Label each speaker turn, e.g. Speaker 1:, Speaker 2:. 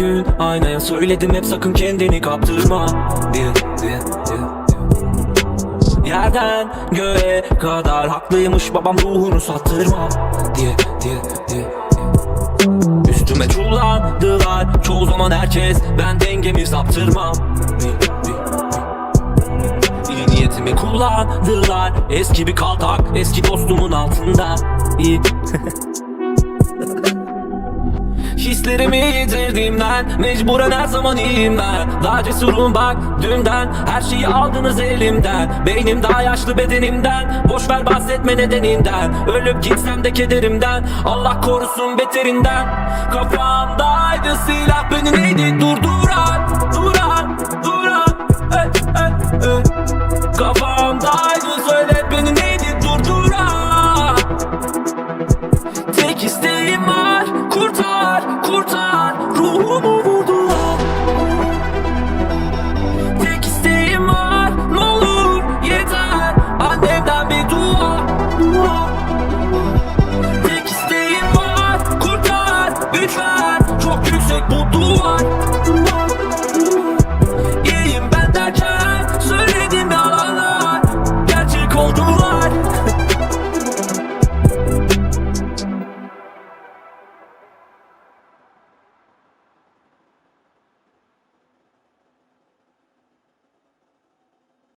Speaker 1: gün aynaya söyledim hep sakın kendini kaptırma. Diye diye diye. Yerden göğe kadar haklıymış babam ruhunu sattırma. Diye diye diye. Üstüme çullandılar çoğu zaman herkes ben dengemi saptırmam. İyi niyetimi kullandılar Eski bir kaltak eski dostumun altında. İyi Hislerimi yitirdiğimden Mecburen her zaman iyiyim ben. Daha cesurum bak dünden Her şeyi aldınız elimden. Beynim daha yaşlı bedenimden. Boş ver bahsetme nedeninden. Ölüp gitsem de kederimden. Allah korusun beterinden. Kafamdaydı silah beni neydi? Durduran Duran duran hey, hey, hey. Kafamdaydı söyle beni neydi? Durduran Tek isteğim var kurtar, kurtar. Ruhumu vurdular. Tek isteğim var, ne olur yeter. Annemden bir dua, dua. Tek isteğim var, kurtar, lütfen. Çok yüksek bu duvar.